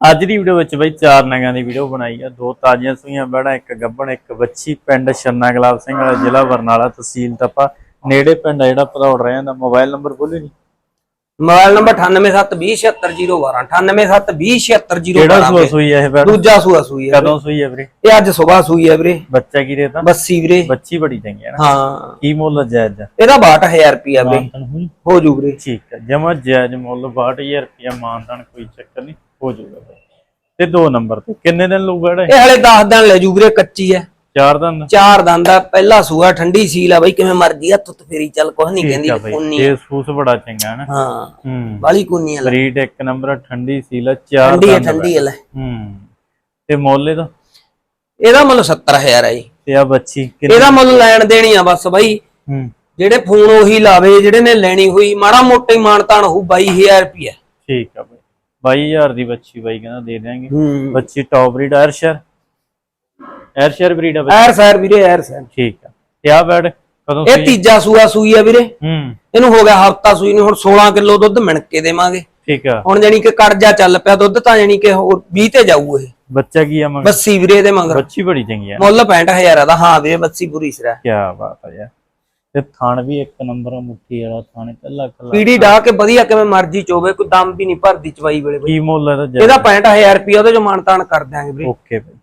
ਅੱਜ ਦੀ ਵੀਡੀਓ ਵਿੱਚ ਬਈ ਚਾਰ ਨਗਾਂ ਦੀ ਵੀਡੀਓ ਬਣਾਈ ਆ। ਦੋ ਤਾਜ਼ੀਆਂ ਸੂਈਆਂ ਬੜਾ ਇੱਕ ਗੱਬਣ, ਇੱਕ ਬੱਚੀ ਪਿੰਡ ਸਰਨਾ ਗੁਲਾਬ ਸਿੰਘ ਵਾਲਾ ਜ਼ਿਲ੍ਹਾ ਬਰਨਾਲਾ ਤਹਿਸੀਲ ਤਪਾ। ਨੇੜੇ ਪਿੰਡ ਆ ਜਿਹੜਾ, ਭਦੌੜ ਰਿਹਾ ਦਾ। ਮੋਬਾਈਲ ਨੰਬਰ ਬੋਲੇ ਨਹੀਂ ਮੋਬਾਈਲ ਨੰਬਰ 9872070012 9872070012 ਕਿਹੜਾ ਸੂਆ ਸੂਈ ਹੈ ਇਹ ਬੈਡ ਦੂਜਾ ਸੂਆ ਸੂਈ ਹੈ ਕਦੋਂ ਸੂਈ ਹੈ ਵੀਰੇ? ਇਹ ਅੱਜ ਸਵੇਰ ਸੂਈ ਹੈ ਵੀਰੇ। ਬੱਚਾ ਕੀ ਰੇਤਾ ਬੱਸੀ ਵੀਰੇ। ਬੱਚੀ ਬੜੀ ਚੰਗੀ ਹੈ ਨਾ? ਹਾਂ। ਕੀ ਮੁੱਲ ਜਾਇਜ਼? ਇਹਦਾ 62000 ਰੁਪਿਆ ਵੀਰੇ। ਮਾਨਤਨ ਹੋਈ? ਹੋ ਜੂ ਵੀਰੇ। ਠੀਕ ਹੈ। ਜਮਾ ਜਾਇਜ਼ ਮੁੱਲ 62000 ਰੁਪਇਆ ਮਾਨਤਨ ਕੋਈ ਚੱਕਰ ਨਹੀਂ। ਹੋ ਬਈ ਤੇ ਦੋ ਨੰਬਰ ਤੇ ਕਿੰਨੇ ਦਿਨ ਲਊਗਾ? ਇਹ ਹਲੇ 10 ਦਿਨ ਲੈ ਜੂ ਵੀਰੇ ਕੱਚੀ ਹੈ। ਚਾਰ ਦਿਨ ਚਾਰ ਦਿਨ ਦਾ ਪਹਿਲਾ ਸੂਆ ਠੰਡੀ ਸੀਲ ਆ ਬਈ ਕਿਵੇਂ ਮਰਜ਼ੀ ਹੱਥ ਉੱਤ ਫੇਰੀ ਚੱਲ ਕੁਛ ਨਹੀਂ ਕਹਿੰਦੀ ਆ ਕੋਨੀ ਇਹ ਸੂਸ ਬੜਾ ਚੰਗਾ ਹੈ ਨਾ। ਹਾਂ ਹੂੰ। ਬਾਲੀ ਕੋਨੀ ਆ। ਬਰੀਡ ਇੱਕ ਨੰਬਰ ਠੰਡੀ ਸੀਲ ਚਾਰ ਠੰਡੀ ਹੈ ਦੰਦ ਠੰਡੀ ਹੈ ਲੈ। ਹੂੰ। ਤੇ ਮੋਲੇ ਦਾ ਇਹਦਾ ਮੁੱਲ 70000 ਹੈ ਜੀ। ਤੇ ਆ ਬੱਚੀ ਕਿੰਨੇ? ਇਹਦਾ ਮੁੱਲ ਲੈਣ ਦੇਣੀ ਆ ਬਸ ਬਾਈ। ਹੂੰ। ਜਿਹੜੇ ਫੋਨ ਉਹੀ ਲਾਵੇ ਜਿਹੜੇ ਨੇ ਲੈਣੀ ਹੋਈ ਮਾੜਾ ਮੋਟਾ ਹੀ ਮਾਨਤਾਨ ਹੋਊ 22000 ਰੁਪਿਆ ਠੀਕ ਆ ਬਈ। 22000 ਦੀ ਬੱਚੀ ਬਾਈ ਕਹਿੰਦਾ ਦੇ ਦਿਆਂਗੇ। ਹੂੰ। ਬੱਚੀ top breed Ayrshire Ayrshire breed ਆ ਐਰ ਸਰ ਵੀਰੇ ਐਰ ਸਰ ਠੀਕ ਆ। ਤੇ ਆ ਬੈਡ ਕਦੋਂ ਇਹ ਤੀਜਾ ਸੂਆ ਸੂਈ ਆ ਵੀਰੇ। ਹੂੰ। ਇਹਨੂੰ ਹੋ ਗਿਆ ਹਫਤਾ ਸੂਈ ਨੂੰ ਹੁਣ 16 ਕਿਲੋ ਦੁੱਧ ਮਿਣ ਕੇ ਦੇਵਾਂਗੇ। ਠੀਕ ਆ। ਹੁਣ ਜਾਨੀ ਕਿ ਕਰਜ਼ਾ ਚੱਲ ਪਿਆ ਦੁੱਧ ਤਾਂ ਜਾਨੀ ਕਿ ਹੋਰ 20 ਤੇ ਜਾਊ ਇਹ। ਬੱਚਾ ਕੀ ਆ ਮਗਰ? ਬੱਸੀ ਵੀਰੇ ਦੇ ਮੰਗਰ। ਬੱਚੀ ਬੜੀ ਚੰਗੀ ਆ। ਮੁੱਲ 65000 ਦਾ ਹਾਂ ਵੀਰੇ ਬੱਸੀ ਪੂਰੀ ਸਿਰਾ ਕੀ ਬਾਤ ਆ ਯਾਰ। ਤੇ ਥਣ ਵੀ ਇੱਕ ਨੰਬਰ ਮੁੱਠੀ ਵਾਲਾ ਥਣ ਕੱਲਾ ਕੱਲਾ ਪੀੜੀ ਡਾ ਕੇ ਵਧੀਆ ਕਿਵੇਂ ਮਰਜ਼ੀ ਚੋਵੇ ਕੋਈ ਦਮ ਵੀ ਨਹੀਂ ਭਰਦੀ ਚਵਾਈ ਵੇਲੇ ਬਈ। ਕੀ ਮੁੱਲ ਇਹਦਾ ਇਹਦਾ 65000 ਰੁਪਏ ਉਹਦੇ ਜੋ ਮਾਨਤਾਨ ਕਰ ਦਿਆਂਗੇ ਵੀਰੇ। ਓਕੇ ਬਈ।